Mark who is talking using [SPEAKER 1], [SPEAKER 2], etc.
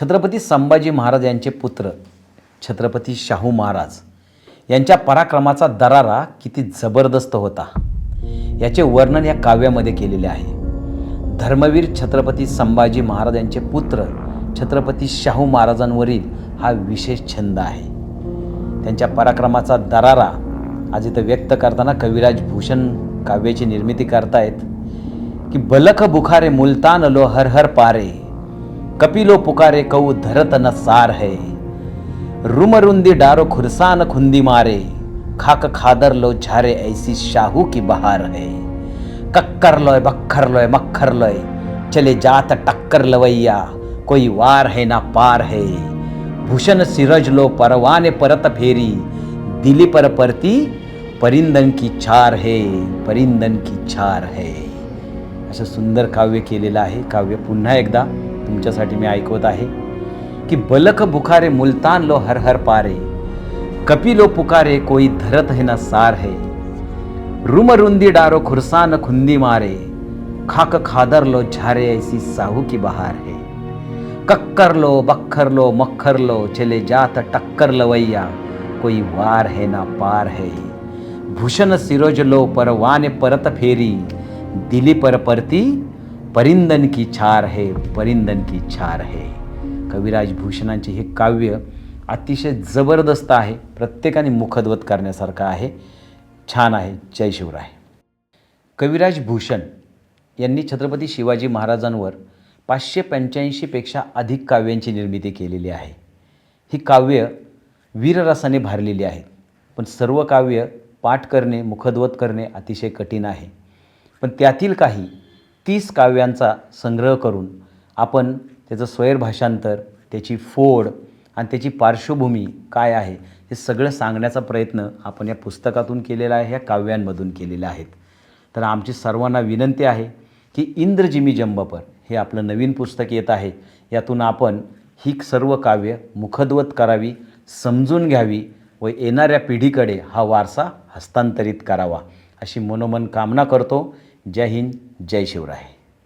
[SPEAKER 1] छत्रपती संभाजी महाराज यांचे पुत्र छत्रपती शाहू महाराज यांच्या पराक्रमाचा दरारा किती जबरदस्त होता. याचे वर्णन या काव्यामध्ये केलेले आहे. धर्मवीर छत्रपती संभाजी महाराज यांचे पुत्र छत्रपती शाहू महाराजांवरील हा विशेष छंद आहे. त्यांच्या पराक्रमाचा दरारा आज इथं व्यक्त करताना कविराज भूषण काव्याची निर्मिती करतायत की बलख बुखारे मुलतान लो हर हर पारे. कपिलो पुकारे कऊ धरत न सार है रुमरुंदी डारो खुरसान खुंदी मारे खाक खादर लो झारे ऐसी शाहू की बहार है कक्कर लोय बक्खर लोय मक्खर लोय चले जात टक्कर लवैया कोई वार है ना पार है भूषण सिरज लो परवाने परत फेरी दिली पर परती परिंदन की छार है परिंदन की छार है असं सुंदर काव्य केलेलं आहे काव्य पुन्हा एकदा तुमच्यासाठी मी ऐकवत आहे की बलक बुखारे मुलतान लो हर हर पारे कपिलो पुकारे कोई धरत है ना सार है। रुम रुंदी डारो खुरसान खुंदी मारे, खाक खादर लो झारे ऐसी साहू की बहार है। कक्कर लो, बक्खर लो, मक्खर लो, चले जात टक्कर लवैया, कोई वार है ना पार है। भूषण सिरोज लो परवाने परत फेरी, दिली पर परती परिंदन की छार है परिंदन की छार है. कविराज भूषणांचे हे काव्य अतिशय जबरदस्त आहे प्रत्येकाने मुखद्वत करण्यासारखं आहे छान आहे जय शिवराय. कविराज भूषण यांनी छत्रपती शिवाजी महाराजांवर पाचशे पंच्याऐंशीपेक्षा अधिक काव्यांची निर्मिती केलेली आहे. ही काव्य वीररसाने भारलेली आहेत पण सर्व काव्य पाठ करणे मुखद्वत करणे अतिशय कठीण आहे. पण त्यातील काही तीस काव्यांचा संग्रह करून आपण त्याचं स्वैरभाषांतर त्याची फोड आणि त्याची पार्श्वभूमी काय आहे हे सगळं सांगण्याचा प्रयत्न आपण या पुस्तकातून केलेला आहे या काव्यांमधून केलेला आहेत तर आमची सर्वांना विनंती आहे की इंद्रजिमी जंबपर हे आपलं नवीन पुस्तक येत आहे. यातून आपण ही सर्व काव्य मुखद्वत करावी समजून घ्यावी व येणाऱ्या पिढीकडे हा वारसा हस्तांतरित करावा अशी मनोमन कामना करतो. जय हिंद जय शिवराय.